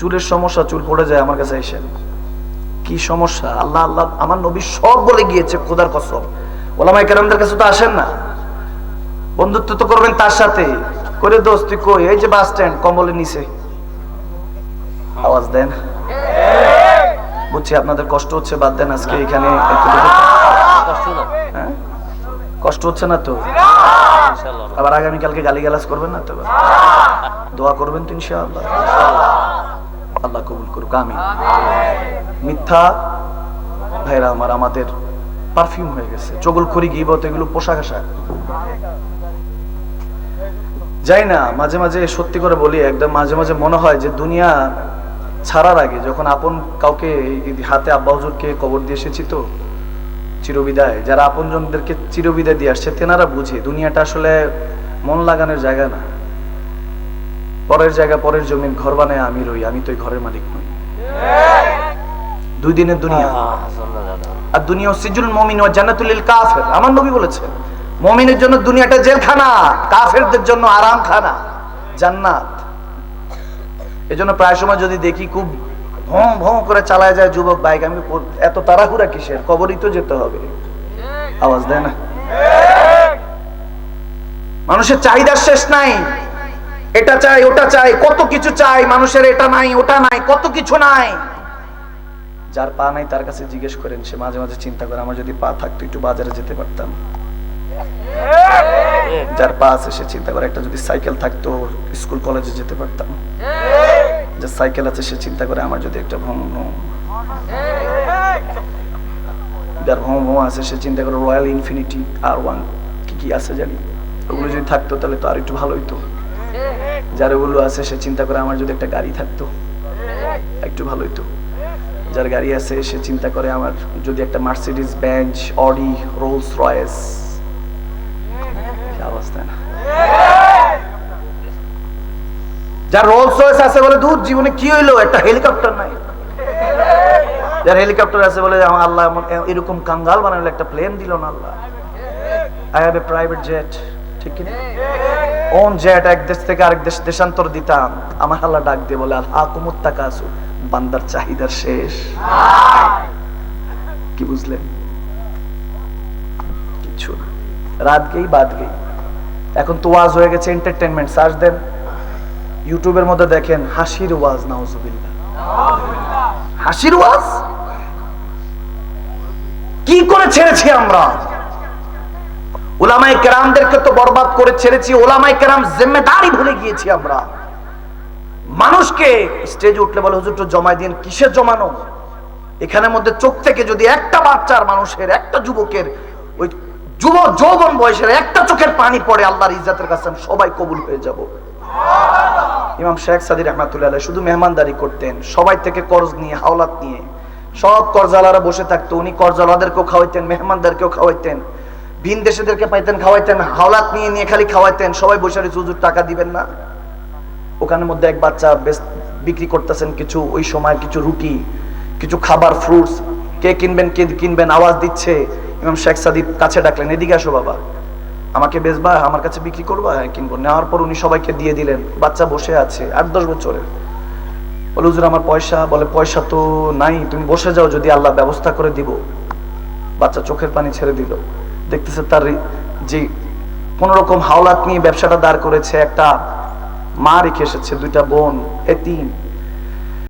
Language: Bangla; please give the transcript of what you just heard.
চুলের সমস্যা চুল পড়ে যায় আমার কাছে এসে। কি সমস্যা? আল্লাহ আল্লাহ আমার নবী সব বলে গিয়েছে খোদার কসম। ওলামাই কেরামদের কাছে তো আসেন না। বন্ধুত্ব তো করবেন তার সাথে। করে দোস্ত তুই কই? এই যে বাস স্ট্যান্ড কম্বলের নিচে। আওয়াজ দেন। বুঝছি আপনাদের কষ্ট হচ্ছে বাদ দেন আজকে এখানে হ্যাঁ? কষ্ট হচ্ছে না তো? আবার আগামীকালকে গালি গালাজ করবেন না তো? দোয়া করবেন তো ইনশাআল্লাহ। আল্লাহ কবুল করুক আমি মিথ্যা ভাইরা আমার আমাদের পারফিউম হয়ে গেছে। চগল খড়ি গিবত এগুলো পোশাক আশাক। যাই না মাঝে মাঝে সত্যি করে বলি একদম মাঝে মাঝে মনে হয় যে দুনিয়া ছাড়ার আগে যখন আপন কাউকে হাতে আব্বা হুজুরকে কবর দিয়ে এসেছি তো চিরবিদায় যারা আপন আপনজনদেরকে চিরবিদায় দিয়ে আসছে তেনারা বুঝে দুনিয়াটা আসলে মন লাগানোর জায়গা না। পরের জায়গা পরের জমিন ঘর বানায় আমি রই আমি তো ঘরের মালিক নই। দুই দিনের দুনিয়া। আর দুনিয়া সিজুল মমিন ও জান্নাতুল কাফের। আমার নবী বলেছেন মমিনের জন্য দুনিয়াটা জেলখানা কাফেরদের জন্য আরামখানা জান্নাত। এজন্য প্রায় সময় যদি দেখি খুব ভং ভং করে চালায় যায় যুবক বাইক আমি এত তাড়াহুড়া কিসের? কবরই তো যেতে হবে। আওয়াজ দেয় না? মানুষের চাহিদার শেষ নাই। এটা চাই, ওটা চাই, কত কিছু চাই, মানুষের এটা নাই, ওটা নাই, কত কিছু নাই। যার পা নাই তার কাছে জিজ্ঞেস করেন, সে মাঝে মাঝে চিন্তা করে, আমার যদি পা থাকতো, একটু বাজারে যেতে পারতাম। যার পা আছে, সে চিন্তা করে, একটা যদি সাইকেল থাকতো, স্কুল, কলেজে যেতে পারতাম। যার সাইকেল আছে, সে চিন্তা করে, আমার যদি একটা ভ্রম ভ্রম। যার ভ্রম ভ্রম আছে, সে চিন্তা করে, রয়্যাল ইনফিনিটি, আর ওয়ান, কি কি আছে জানি? ওগুলো যদি থাকতো, তাহলে তো আর একটু ভালো হইতো। যার ওগুলো আছে, সে চিন্তা করে আমার যদি একটা গাড়ি থাকতো, একটু ভালো হইতো। যার গাড়ি আছে, সে চিন্তা করে আমার যদি একটা Mercedes Benz Audi Rolls Royce অবস্থা না? যার রোলস রয়েস আছে বলে দূর জীবনে কি হইল? একটা হেলিকপ্টার নাই। যার হেলিকপ্টার আছে বলে আমার আল্লাহ এমন এরকম কাঙ্গাল বানালো একটা প্লেন দিল না আল্লাহ। I have a private jet ঠিক কি ওন জেট এক দেশ থেকে আরেক দেশ দেশান্তর দিতাম। আমার আল্লাহ ডাক দিয়ে বলে আল্লাহ কুমুত্তা কাসু বান্দার চাহিদার শেষ। কি বুঝলেন? কিছু না। রাত গেই বাদ গেই। এখন তো ওয়াজ হয়ে গেছে এন্টারটেনমেন্ট সার্চ দেন। ইউটিউবের মধ্যে দেখেন হাসির ওয়াজ নাউজুবিল্লাহ। হাসির ওয়াজ? কি করে ছেড়েছি আমরা? ওলামাই কেরামদেরকে তো বরবাদ করে ছেড়েছি ওলামাই কেরাম জিম্মেদারি ভুলে গিয়েছি আমরা। মানুষকে স্টেজ উঠলে বলে, হুজুর জমাই দিন কিসের জমানো? এখানের মধ্যে চোখ থেকে যদি একটা বাচ্চার মানুষের, একটা যুবকের, ওই যুব, যৌবন বয়সের একটা চোখের পানি পড়ে, আল্লাহর ইজ্জাতের কাছে সবাই কবুল হয়ে যাব। ইমাম শেখ সাদি রহমাতুল্লাহ শুধু মেহমানদারি করতেন, সবাই থেকে কর্জ নিয়ে, হাওলাত নিয়ে। সব কর্জালারা বসে থাকতো, উনি কর্জালাদেরকেও খাওয়াইতেন, মেহমানদারকেও খাওয়াইতেন। ভিন দেশেদেরকে পাইতেন খাওয়াইতেন হাওলাত নিয়ে নিয়ে খালি খাওয়াইতেন সবাই রয়েছে, হুজুর টাকা দিবেন না। ওখানের মধ্যে এক বাচ্চা বেশ বিক্রি করতেছেন কিছু ওই সময় কিছু রুটি কিছু খাবার ফ্রুটস কে কিনবেন কে কিনবেন আওয়াজ দিচ্ছে। ইমাম শেখ সাদিব কাছে ডাকলেন এদিকে আসো বাবা। আমাকে বেচবা আমার কাছে বিক্রি করবা? হ্যাঁ কিনবো। নেওয়ার পর উনি সবাইকে দিয়ে দিলেন। বাচ্চা বসে আছে আট দশ বছরের। বলে হুজুর আমার পয়সা। বলে পয়সা তো নাই তুমি বসে যাও যদি আল্লাহ ব্যবস্থা করে দিব। বাচ্চা চোখের পানি ছেড়ে দিল। দেখতেছে তার যে কোন রকম হাওলাত নিয়ে ব্যবসাটা দাঁড় করেছে, একটা মা রেখে এসেছে, দুইটা বোন এতিম